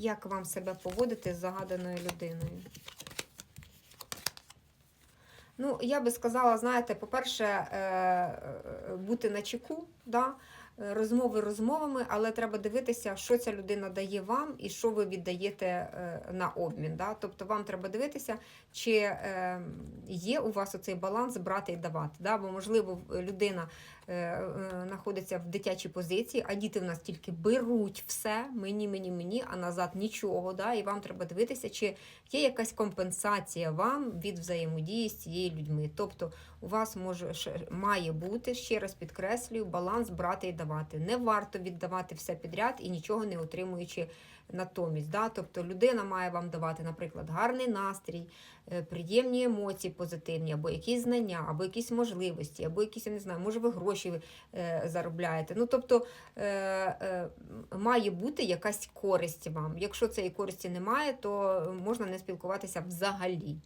як вам себе поводити з загаданою людиною. Ну, я би сказала, знаєте, по-перше, е, е, бути на чеку, да? Розмови розмовами, але треба дивитися, що ця людина дає вам і що ви віддаєте е, на обмін. Да? Тобто вам треба дивитися, чи е, є у вас оцей баланс брати і давати. Да? Бо, можливо, людина е, знаходиться в дитячій позиції, а діти в нас тільки беруть все, мені, мені, мені, а назад нічого. Да? І вам треба дивитися, чи є якась компенсація вам від взаємодії з цією людьми. Тобто у вас може має бути, ще раз підкреслюю, баланс брати і давати. Не варто віддавати все підряд і нічого не отримуючи натомість. Да? Тобто людина має вам давати, наприклад, гарний настрій, е, приємні емоції позитивні, або якісь знання, або якісь можливості, або якісь, я не знаю, може ви гроші е, заробляєте. Ну, тобто е, має бути якась користь вам. Якщо цієї користі немає, то можна не спілкуватися взагалі.